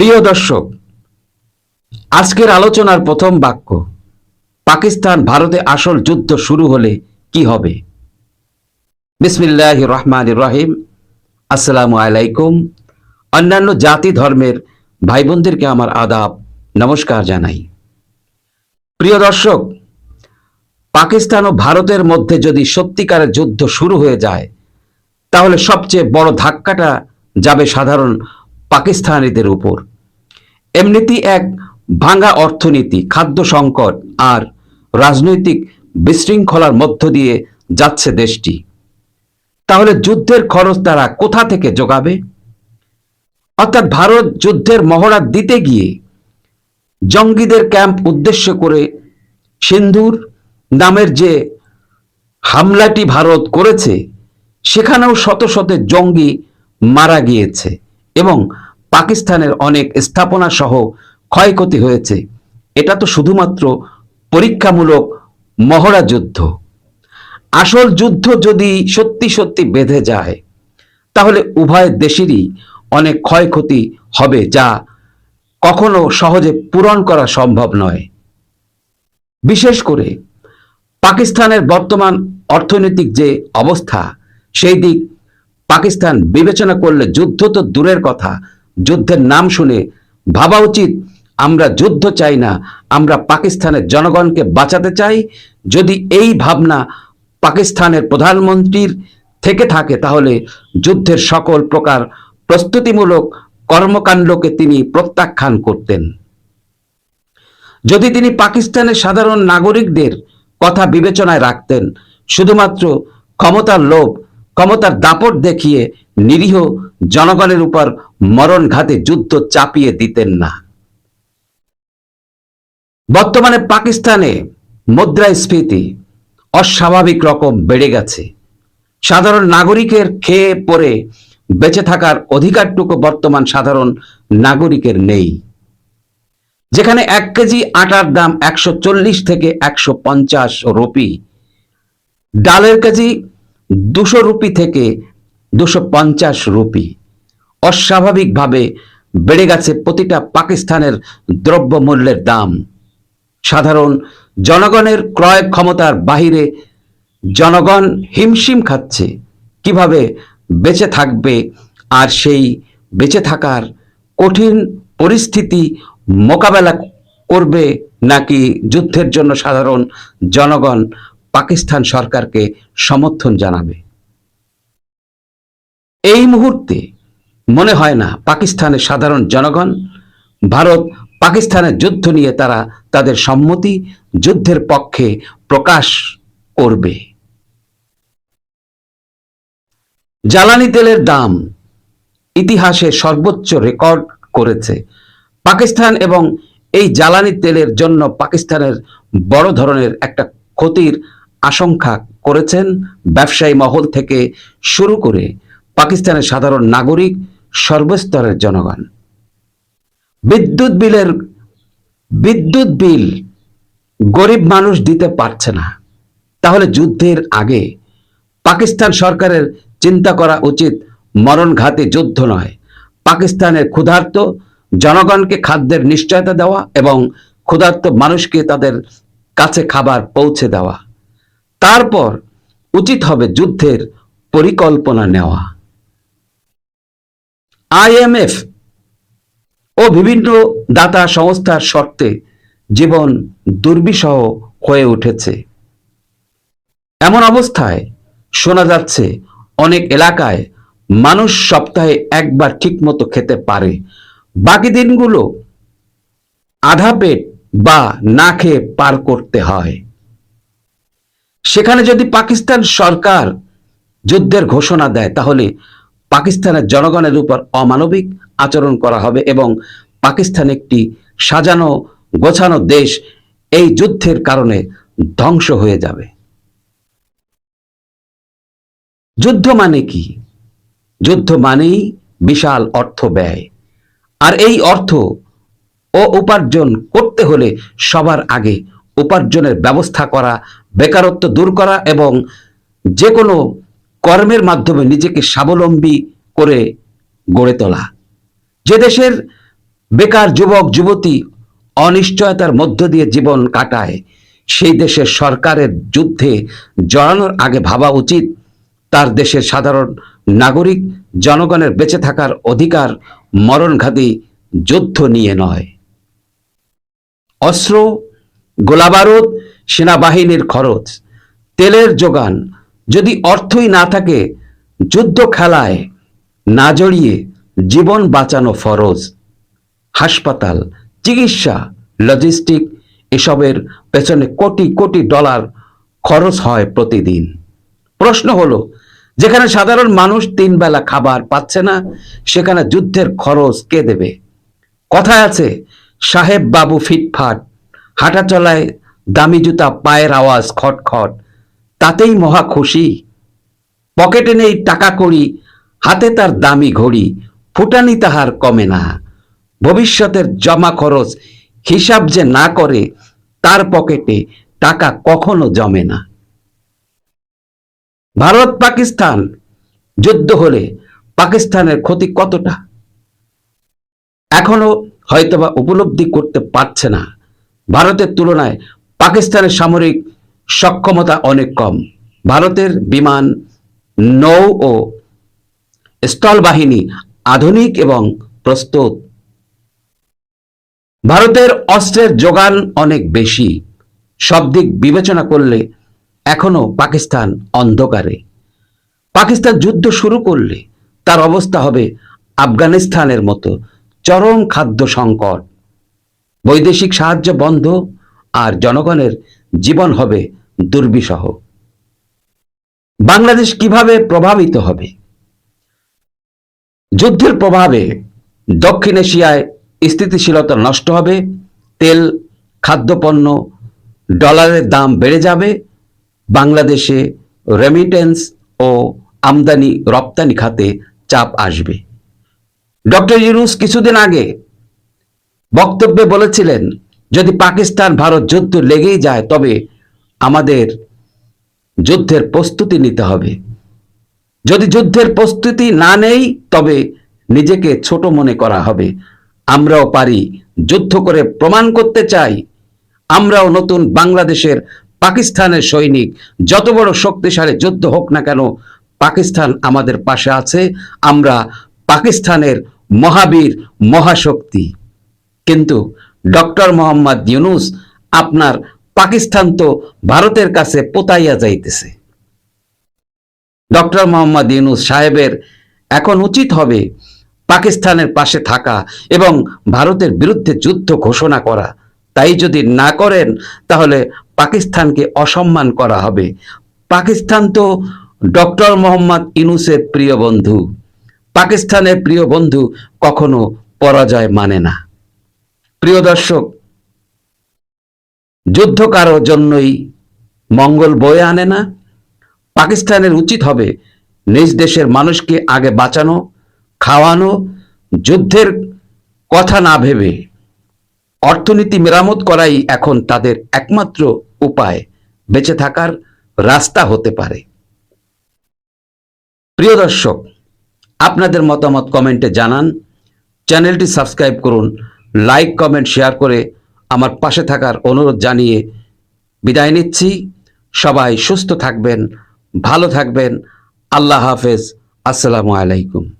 প্রিয় দর্শক, আজকের আলোচনার প্রথম বাক্য, পাকিস্তান ভারতে আসল যুদ্ধ শুরু হলে কি হবে? বিসমিল্লাহ রহমান রহিম। আসসালামু আলাইকুম। অন্যান্য জাতি ধর্মের ভাই বোনদেরকে আমার আদাব, নমস্কার জানাই। প্রিয় দর্শক, পাকিস্তান ও ভারতের মধ্যে যদি সত্যিকারের যুদ্ধ শুরু হয়ে যায়, তাহলে সবচেয়ে বড় ধাক্কাটা যাবে সাধারণ পাকিস্তানিদের উপর। এমনিতেই এক ভাঙা অর্থনীতি, খাদ্য সংকট আর রাজনৈতিক বিশৃঙ্খলার মধ্য দিয়ে যাচ্ছে দেশটি। তাহলে যুদ্ধের খরচ তারা কোথা থেকে যোগাবে অর্থাৎ ভারত যুদ্ধের মহড়া দিতে গিয়ে জঙ্গিদের ক্যাম্প উদ্দেশ্য করে সিন্ধুর নামের যে হামলাটি ভারত করেছে, সেখানেও শত শত জঙ্গি মারা গিয়েছে এবং পাকিস্তানের অনেক স্থাপনা সহ ক্ষয়ক্ষতি হয়েছে। এটা তো শুধুমাত্র পরীক্ষামূলক মহড়া যুদ্ধ। আসল যুদ্ধ যদি সত্যি সত্যি বেঁধে যায়, তাহলে উভয় দেশেরই অনেক ক্ষয়ক্ষতি হবে যা কখনো সহজে পূরণ করা সম্ভব নয়। বিশেষ করে পাকিস্তানের বর্তমান অর্থনৈতিক যে অবস্থা, সেই দিক পাকিস্তান বিবেচনা করলে যুদ্ধ তো দূরের কথা যুদ্ধের নাম শুনে ভাবা উচিত, আমরা যুদ্ধ চাই না, আমরা পাকিস্তানের জনগণকে বাঁচাতে চাই। যদি এই ভাবনা পাকিস্তানের প্রধানমন্ত্রীর থেকে থাকে, তাহলে যুদ্ধের সকল প্রকার প্রস্তুতিমূলক কর্মকাণ্ডকে তিনি প্রত্যাখ্যান করতেন। যদি তিনি পাকিস্তানের সাধারণ নাগরিকদের কথা বিবেচনায় রাখতেন, শুধুমাত্র ক্ষমতার লোভ ক্ষমতার দাপট দেখিয়ে নিরীহ জনগণের উপর মরণঘাতে যুদ্ধ চাপিয়ে দিতেন না। বর্তমানে পাকিস্তানে মুদ্রাস্ফীতি অস্বাভাবিক রকম বেড়ে গেছে। সাধারণ নাগরিকের খেয়ে পরে বেঁচে থাকার অধিকারটুকু বর্তমান সাধারণ নাগরিকের নেই। যেখানে এক কেজি আটার দাম একশো চল্লিশ থেকে একশো পঞ্চাশ রুপি, ডালের কেজি দুশো রুপি থেকে দুশো পঞ্চাশ রুপি। অস্বাভাবিকভাবে বেড়ে গেছে প্রতিটা পাকিস্তানের দ্রব্যমূল্যের দাম। সাধারণ জনগণের ক্রয় ক্ষমতার বাহিরে জনগণ হিমশিম খাচ্ছে। কীভাবে বেঁচে থাকবে আর সেই বেঁচে থাকার কঠিন পরিস্থিতি মোকাবেলা করবে নাকি যুদ্ধের জন্য সাধারণ জনগণ পাকিস্তান সরকারকে সমর্থন জানাবে। এই মুহূর্তে মনে হয় না পাকিস্তানের সাধারণ জনগণ, ভারত পাকিস্তানের যুদ্ধ নিয়ে তারা তাদের সম্মতি যুদ্ধের পক্ষে প্রকাশ করবে। জ্বালানি তেলের দাম ইতিহাসে সর্বোচ্চ রেকর্ড করেছে। পাকিস্তান এবং এই জ্বালানি তেলের জন্য পাকিস্তানের বড় ধরনের একটা ক্ষতির আশঙ্কা করেছেন ব্যবসায়ী মহল থেকে শুরু করে পাকিস্তানের সাধারণ নাগরিক, সর্বস্তরের জনগণ। বিদ্যুৎ বিলের, বিদ্যুৎ বিল গরিব মানুষ দিতে পারছে না। তাহলে যুদ্ধের আগে পাকিস্তান সরকারের চিন্তা করা উচিত মরণঘাতী যুদ্ধ নয়। পাকিস্তানের ক্ষুধার্ত জনগণকে খাদ্যের নিশ্চয়তা দেওয়া এবং ক্ষুধার্ত মানুষকে তাদের কাছে খাবার পৌঁছে দেওয়া। তারপর উচিত হবে যুদ্ধের পরিকল্পনা নেওয়া। আইএমএফ ও বিভিন্ন দাতা সংস্থার শর্তে জীবন দুর্বিষহ হয়ে উঠেছে। এমন অবস্থায় শোনা যাচ্ছে, অনেক এলাকায় মানুষ সপ্তাহে একবার ঠিকমতো খেতে পারে। বাকি দিনগুলো আধা পেট বা না খেয়ে পার করতে হয়। সেখানে যদি পাকিস্তান সরকার যুদ্ধের ঘোষণা দেয়, তাহলে পাকিস্তানের জনগণের উপর অমানবিক আচরণ করা হবে এবং পাকিস্তান একটি সাজানো, গোছানো দেশ এই যুদ্ধের কারণে ধ্বংস হয়ে যাবে। যুদ্ধ মানে কি? যুদ্ধ মানেই বিশাল অর্থ ব্যয়। আর এই অর্থ ও উপার্জন করতে হলে সবার আগে উপার্জনের ব্যবস্থা করা বেকারত্ব দূর করা এবং যে কোনো কর্মের মাধ্যমে নিজেকে স্বাবলম্বী করে গড়ে তোলা। যে দেশের বেকার যুবক, যুবতী অনিশ্চয়তার মধ্য দিয়ে জীবন কাটায়, সেই দেশের সরকারের যুদ্ধে জড়ানোর আগে ভাবা উচিত, তার দেশের সাধারণ নাগরিক জনগণের বেঁচে থাকার অধিকার মরণঘাতী যুদ্ধ নিয়ে নয়। অস্ত্র, গোলাবারুদ সেনাবাহিনীর খরচ, তেলের যোগান, যদি অর্থই না থাকে, যুদ্ধ খেলায় না জড়িয়ে জীবন বাঁচানো ফরজ। হাসপাতাল, চিকিৎসা, লজিস্টিক এসবের পেছনে কোটি কোটি ডলার খরচ হয় প্রতিদিন। প্রশ্ন হলো, যেখানে সাধারণ মানুষ তিন বেলা খাবার পাচ্ছে না, সেখানে যুদ্ধের খরচ কে দেবে? কথায় আছে, সাহেব বাবু ফিটফাট হাঁটা চলায় দামি জুতা, পায়ের আওয়াজ, খটখট। তাতেই মহা খুশি। পকেটে নেই টাকা কড়ি, হাতে তার দামি ঘড়ি, ফুটানি তাহার কমে না। ভবিষ্যতের জমা খরচ হিসাব যে না করে, তার পকেটে টাকা কখনো জমে না। ভারত, পাকিস্তান, যুদ্ধ হলে পাকিস্তানের ক্ষতি কতটা? এখনও হয়তোবা উপলব্ধি করতে পারছে না। ভারতের তুলনায় পাকিস্তানের সামরিক সক্ষমতা অনেক কম। ভারতের বিমান, নৌ ও স্থল বাহিনী আধুনিক এবং প্রস্তুত। ভারতের অস্ত্রের যোগান অনেক বেশি। সব দিক বিবেচনা করলে এখনও পাকিস্তান অন্ধকারে। পাকিস্তান যুদ্ধ শুরু করলে তার অবস্থা হবে আফগানিস্তানের মতো চরম খাদ্য সংকট। বৈদেশিক সাহায্য বন্ধ আর জনগণের জীবন হবে দুর্বিষহ। বাংলাদেশ কীভাবে প্রভাবিত হবে? যুদ্ধের প্রভাবে দক্ষিণ এশিয়ায় স্থিতিশীলতা নষ্ট হবে, তেল, খাদ্যপণ্য, ডলারের দাম বেড়ে যাবে, বাংলাদেশে রেমিটেন্স ও আমদানি রপ্তানি খাতে চাপ আসবে। ডক্টর ইউনুস কিছুদিন আগে বক্তব্যে বলেছিলেন পাকিস্তান, ভারত যুদ্ধ লেগেই যায়, তবে আমাদের যুদ্ধের প্রস্তুতি নিতে হবে। যদি যুদ্ধের প্রস্তুতি না নেই, তবে নিজেকে ছোট মনে করা হবে। আমরাও পারি যুদ্ধ করে প্রমাণ করতে চাই। আমরাও নতুন বাংলাদেশের পাকিস্তানের সৈনিক। যত বড় শক্তিশালী যুদ্ধ হোক না কেন, পাকিস্তান আমাদের পাশে আছে। আমরা পাকিস্তানের মহাবীর মহাশক্তি। কিন্তু ডক্টর মোহাম্মদ ইউনুস আপনার পাকিস্তান তো ভারতের কাছে পোতাইয়া যাইতেছে। ডক্টর মোহাম্মদ ইউনুস সাহেবের এখন উচিত হবে পাকিস্তানের পাশে থাকা এবং ভারতের বিরুদ্ধে যুদ্ধ ঘোষণা করা। তাই যদি না করেন, তাহলে পাকিস্তানকে অসম্মান করা হবে। পাকিস্তান তো ডক্টর মোহাম্মদ ইউনুসের প্রিয় বন্ধু। পাকিস্তানের প্রিয় বন্ধু কখনো পরাজয় মানে না। প্রিয় দর্শক যুদ্ধ কারও জন্যই মঙ্গল বয়ে আনে না। পাকিস্তানের উচিত হবে নিজ দেশের মানুষকে আগে বাঁচানো, খাওয়ানো, যুদ্ধের কথা না ভেবে অর্থনীতি মেরামত করাই এখন তাদের একমাত্র উপায়। বেঁচে থাকার রাস্তা হতে পারে। প্রিয় দর্শক, আপনাদের মতামত কমেন্টে জানান। চ্যানেলটি সাবস্ক্রাইব করুন। লাইক কমেন্ট শেয়ার করে আমার পাশে থাকার অনুরোধ জানিয়ে বিদায় নিচ্ছি। সবাই সুস্থ থাকবেন, ভালো থাকবেন। আল্লাহ হাফেজ। আসসালামু আলাইকুম।